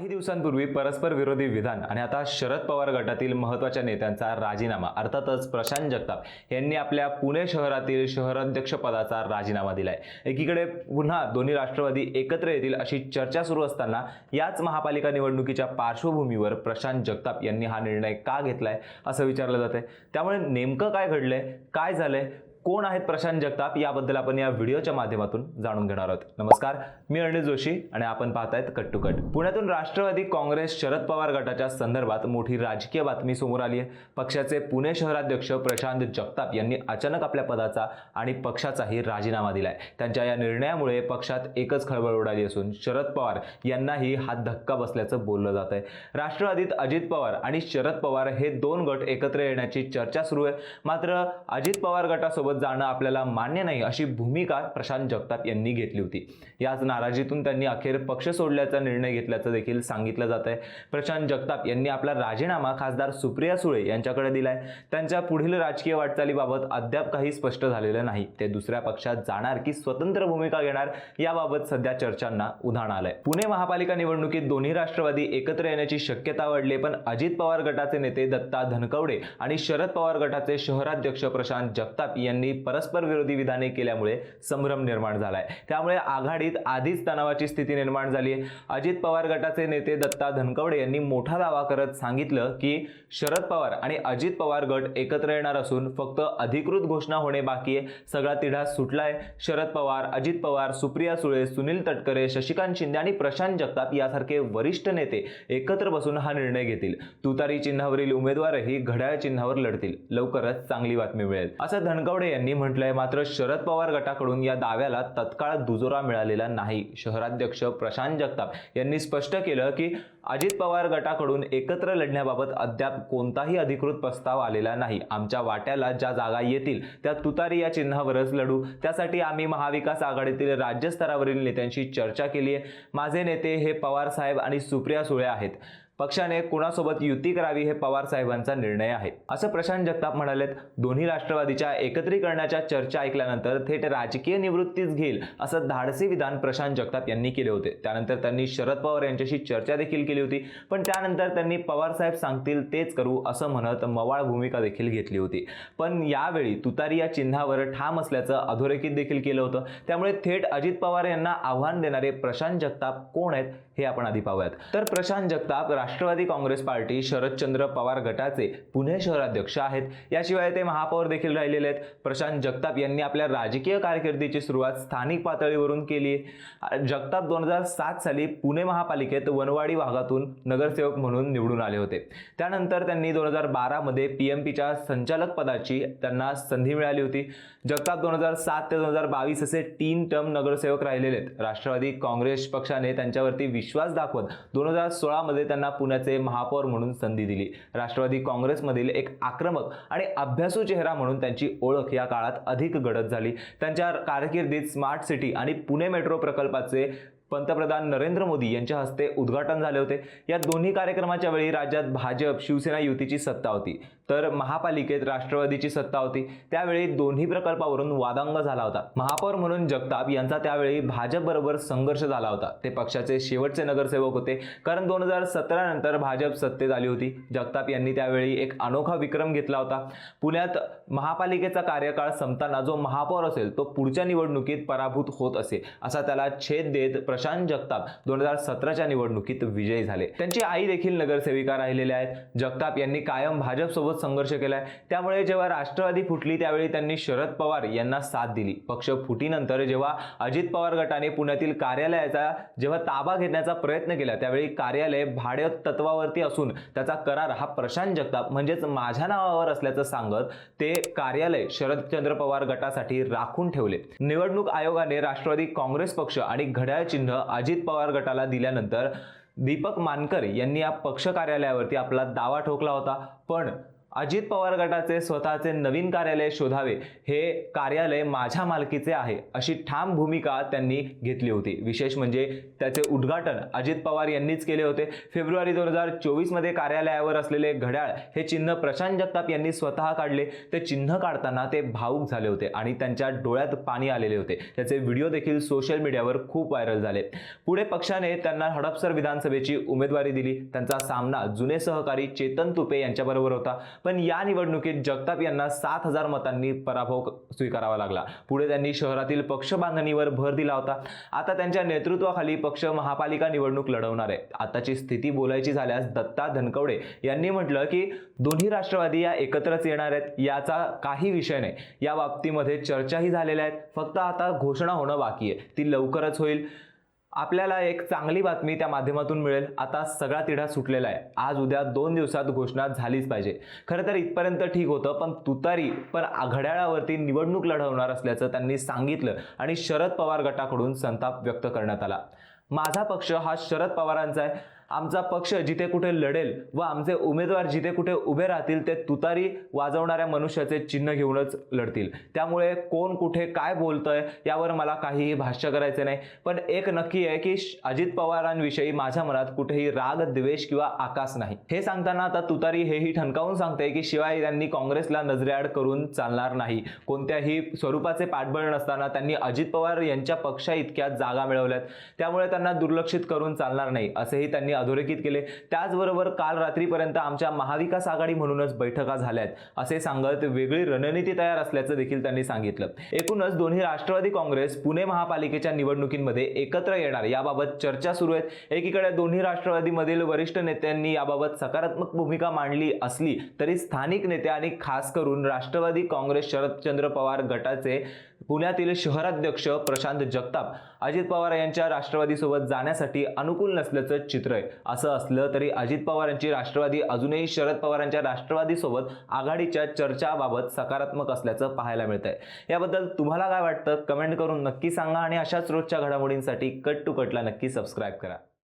काही दिवसांपूर्वी परस्पर विरोधी विधान आणि आता शरद पवार गटातील महत्त्वाच्या नेत्यांचा राजीनामा अर्थातच प्रशांत जगताप यांनी आपल्या पुणे शहरातील शहराध्यक्ष पदाचा राजीनामा दिलाय. एकीकडे पुन्हा दोन्ही राष्ट्रवादी एकत्र येतील अशी चर्चा सुरू असताना याच महापालिका निवडणुकीच्या पार्श्वभूमीवर प्रशांत जगताप यांनी हा निर्णय का घेतलाय असं विचारलं जातंय. त्यामुळे नेमकं काय घडलंय? काय झालंय? कोण आहेत प्रशांत जगताप? याबद्दल आपण या व्हिडिओच्या माध्यमातून जाणून घेणार आहोत. नमस्कार मी अनिल जोशी आणि आपण पाहतायत कट टू कट पुण्यातून राष्ट्रवादी काँग्रेस शरद पवार गटाच्या संदर्भात मोठी राजकीय बातमी समोर आली आहे. पक्षाचे पुणे शहराध्यक्ष प्रशांत जगताप यांनी अचानक आपल्या पदाचा आणि पक्षाचाही राजीनामा दिलाय. त्यांच्या या निर्णयामुळे पक्षात एकच खळबळ उडाली असून शरद पवार यांनाही हा धक्का बसल्याचं बोललं जात आहे. राष्ट्रवादीत अजित पवार आणि शरद पवार हे दोन गट एकत्र येण्याची चर्चा सुरू आहे. मात्र अजित पवार गटासोबत जाणं आपल्याला मान्य नाही अशी भूमिका प्रशांत जगताप यांनी घेतली होती. याच नाराजीतून त्यांनी अखेर पक्ष सोडल्याचा निर्णय घेतल्याचं देखील सांगितलं जात आहे प्रशांत जगताप यांनी आपला राजीनामा खासदार सुप्रिया सुळे यांच्याकडे दिलाय. त्यांच्या पुढील राजकीय वाटचालीबाबत अद्याप काही स्पष्ट झालेलं नाही. ते दुसऱ्या पक्षात जाणार की स्वतंत्र भूमिका घेणार याबाबत सध्या चर्चांना उधाण आलंय. पुणे महापालिका निवडणुकीत दोन्ही राष्ट्रवादी एकत्र येण्याची शक्यता वाढली पण अजित पवार गटाचे नेते दत्ता धनकवडे आणि शरद पवार गटाचे शहराध्यक्ष प्रशांत जगताप यांनी परस्पर विरोधी विधाने केल्यामुळे संभ्रम निर्माण झालाय. त्यामुळे आघाडीत आधीच तणावाची स्थिती निर्माण झाली आहे अजित पवार गटाचे नेते दत्ता धनकवडे यांनी मोठा दावा करत सांगितलं की शरद पवार आणि अजित पवार गट एकत्र येणार असून फक्त अधिकृत घोषणा होणे बाकी आहे. सगळा तिढा सुटलाय. शरद पवार अजित पवार सुप्रिया सुळे सुनील तटकरे शशिकांत शिंदे आणि प्रशांत जगताप यासारखे वरिष्ठ नेते एकत्र बसून हा निर्णय घेतील. तुतारी चिन्हावरील उमेदवारही घड्याळ चिन्हावर लढतील. लवकरच चांगली बातमी मिळेल. असं धनकवडे यांनी म्हटलंय मात्र शरद पवार गटाकडून या दाव्याला तत्काळ दुजोरा मिळालेला नाही. शहराध्यक्ष प्रशांत जगताप यांनी स्पष्ट केलं की अजित पवार गटाकडून एकत्र लढण्याबाबत अद्याप कोणताही अधिकृत प्रस्ताव आलेला नाही. आमच्या वाट्याला ज्या जागा येतील त्या तुतारी या चिन्हावरच लढू. त्यासाठी आम्ही महाविकास आघाडीतील राज्यस्तरावरील नेत्यांशी चर्चा केली आहे माझे नेते हे पवार साहेब आणि सुप्रिया सुळे आहेत. पक्षाने कुणासोबत युती करावी हे पवार साहेबांचा निर्णय आहे. असं प्रशांत जगताप म्हणालेत दोन्ही राष्ट्रवादीच्या एकत्रीकरणाच्या चर्चा ऐकल्यानंतर थेट राजकीय निवृत्तीच घेईल असं धाडसी विधान प्रशांत जगताप यांनी केले होते. त्यानंतर त्यांनी शरद पवार यांच्याशी चर्चा देखील केली होती पण त्यानंतर त्यांनी पवार साहेब सांगतील तेच करू असं म्हणत मवाळ भूमिका देखील घेतली होती. पण यावेळी तुतारी या चिन्हावर ठाम असल्याचं अधोरेखित देखील केलं होतं. त्यामुळे थेट अजित पवार यांना आव्हान देणारे प्रशांत जगताप कोण आहेत हे आपण आधी पाहूयात. तर प्रशांत जगताप राष्ट्रवादी काँग्रेस पार्टी शरदचंद्र पवार गटाचे पुणे शहराध्यक्ष आहेत. याशिवाय ते महापौर देखील राहिलेले आहेत. प्रशांत जगताप यांनी आपल्या राजकीय कारकिर्दीची सुरुवात स्थानिक पातळीवरून केली आहे. जगताप दोन हजार सात साली पुणे महापालिकेत वनवाडी भागातून नगरसेवक म्हणून निवडून आले होते. त्यानंतर त्यांनी दोन हजार बारामध्ये पी एम पीच्या संचालक पदाची त्यांना संधी मिळाली होती. जगताप दोन हजार सात ते दोन हजार बावीस असे तीन टर्म नगरसेवक राहिलेले आहेत. राष्ट्रवादी काँग्रेस पक्षाने त्यांच्यावरती विश्वास दाखवत दोन हजार सोळामध्ये त्यांना पुण्याचे महापौर म्हणून संधी दिली. राष्ट्रवादी काँग्रेसमधील एक आक्रमक आणि अभ्यासू चेहरा म्हणून त्यांची ओळख या काळात अधिक गडद झाली. त्यांच्या कारकिर्दीत स्मार्ट सिटी आणि पुणे मेट्रो प्रकल्पाचे पंतप्रधान नरेंद्र मोदी यांच्या हस्ते उद्घाटन झाले होते. या दोन्ही कार्यक्रमाच्या वेळी राज्यात भाजप शिवसेना युतीची सत्ता होती. तर महापालिकेत राष्ट्रवादीची सत्ता होती. त्यावेळी दोन्ही प्रकल्पावरून वादांग झाला होता. महापौर म्हणून जगताप यांचा त्यावेळी भाजप बरोबर संघर्ष झाला होता. ते पक्षाचे शेवटचे नगरसेवक होते. कारण दोन हजार सतरा नंतर भाजप सत्तेत आली होती. जगताप यांनी त्यावेळी एक अनोखा विक्रम घेतला होता. पुण्यात महापालिकेचा कार्यकाळ संपताना जो महापौर असेल तो पुढच्या निवडणुकीत पराभूत होत असे असा त्याला छेद देत प्रशांत जगताप दोन हजार सतराच्या निवडणुकीत विजयी झाले. त्यांची आई देखील नगरसेविका राहिलेल्या आहेत. जगताप यांनी कायम भाजपसोबत संघर्ष केलाय. त्यामुळे जेव्हा राष्ट्रवादी फुटली त्यावेळी त्यांनी शरद पवार यांना साथ दिली. पक्ष फुटीनंतर जेव्हा अजित पवार गटाने पुण्यातील कार्यालयाचा जेव्हा ताबा घेण्याचा प्रयत्न केला त्यावेळी कार्यालय भाड्य तत्वावरती असून त्याचा करार हा प्रशांत जगताप म्हणजेच माझ्या नावावर असल्याचं सांगत ते कार्यालय शरदचंद्र पवार गटासाठी राखून ठेवले. निवडणूक आयोगाने राष्ट्रवादी काँग्रेस पक्ष आणि घड्याळ चिन्ह अजित पवार गटाला दिल्यानंतर दीपक मानकर यांनी या पक्ष कार्यालयावरती आपला दावा ठोकला होता. पण अजित पवार गटाचे स्वतःचे नवीन कार्यालय शोधावे हे कार्यालय माझ्या मालकीचे आहे अशी ठाम भूमिका त्यांनी घेतली होती. विशेष म्हणजे त्याचे उद्घाटन अजित पवार यांनीच केले होते. फेब्रुवारी दोन हजार चोवीसमध्ये कार्यालयावर असलेले घड्याळ हे चिन्ह प्रशांत जगताप यांनी स्वतः काढले. ते चिन्ह काढताना ते भावूक झाले होते आणि त्यांच्या डोळ्यात पाणी आलेले होते. त्याचे व्हिडिओ देखील सोशल मीडियावर खूप व्हायरल झाले. पुढे पक्षाने त्यांना हडपसर विधानसभेची उमेदवारी दिली. त्यांचा सामना जुने सहकारी चेतन तुपे यांच्याबरोबर होता. पण या निवडणुकीत जगताप यांना सात हजार मतांनी पराभव स्वीकारावा लागला. पुढे त्यांनी शहरातील पक्ष बांधणीवर भर दिला होता. आता त्यांच्या नेतृत्वाखाली पक्ष महापालिका निवडणूक लढवणार आहे. आताची स्थिती बोलायची झाल्यास दत्ता धनकवडे यांनी म्हटलं की दोन्ही राष्ट्रवादी या एकत्रच येणार आहेत याचा काही विषय नाही. या बाबतीमध्ये चर्चाही झालेल्या आहेत. फक्त आता घोषणा होणं बाकी आहे. ती लवकरच होईल. आपल्याला एक चांगली बातमी त्या माध्यमातून मिळेल. आता सगळा तिढा सुटलेला आहे. आज उद्या दोन दिवसात घोषणा झालीच पाहिजे. खरं तर इथपर्यंत ठीक होतं पण तुतारी पण घड्याळावरती निवडणूक लढवणार असल्याचं त्यांनी सांगितलं आणि शरद पवार गटाकडून संताप व्यक्त करण्यात आला. माझा पक्ष हा शरद पवारांचा आहे. आमचा पक्ष जिथे कुठे लढेल व आमचे उमेदवार जिथे कुठे उभे राहतील ते तुतारी वाजवणाऱ्या मनुष्याचे चिन्ह घेऊनच लढतील. त्यामुळे कोण कुठे काय बोलतंय यावर मला काहीही भाष्य करायचं नाही. पण एक नक्की आहे की श- अजित पवारांविषयी माझ्या मनात कुठेही राग द्वेष किंवा आकाश नाही. हे सांगताना आता तुतारी हेही ठणकावून सांगते की शिवाय त्यांनी काँग्रेसला नजरेआड करून चालणार नाही. कोणत्याही स्वरूपाचे पाठबळ नसताना त्यांनी अजित पवार यांच्या पक्षा इतक्या जागा मिळवल्यात. त्यामुळे त्यांना दुर्लक्षित करून चालणार नाही असेही त्यांनी अधोरेखित केले. त्याचबरोबर काल रात्रीपर्यंत आमच्या महाविकास आघाडी म्हणूनच बैठका झाल्यात असे सांगत वेगळी रणनीती तयार असल्याचं देखील त्यांनी सांगितलं. एकूणच दोन्ही राष्ट्रवादी काँग्रेस पुणे महापालिकेच्या निवडणुकीमध्ये एकत्र येणार याबाबत चर्चा सुरू आहेत एकीकडे दोन्ही राष्ट्रवादीमधील वरिष्ठ नेत्यांनी याबाबत सकारात्मक भूमिका मांडली असली तरी स्थानिक नेते आणि खास करून राष्ट्रवादी काँग्रेस शरदचंद्र पवार गटाचे पुण्यातील शहराध्यक्ष प्रशांत जगताप अजित पवार यांच्या राष्ट्रवादीसोबत जाण्यासाठी अनुकूल नसल्याचं चित्र आहे. असं असलं तरी अजित पवार यांची राष्ट्रवादी अजूनही शरद पवारांच्या राष्ट्रवादीसोबत आघाडीच्या चर्चाबाबत सकारात्मक असल्याचं पाहायला मिळत आहे याबद्दल तुम्हाला काय वाटतं? कमेंट करून नक्की सांगा आणि अशाच रोजच्या घडामोडींसाठी कट टू कटला नक्की सबस्क्राईब करा.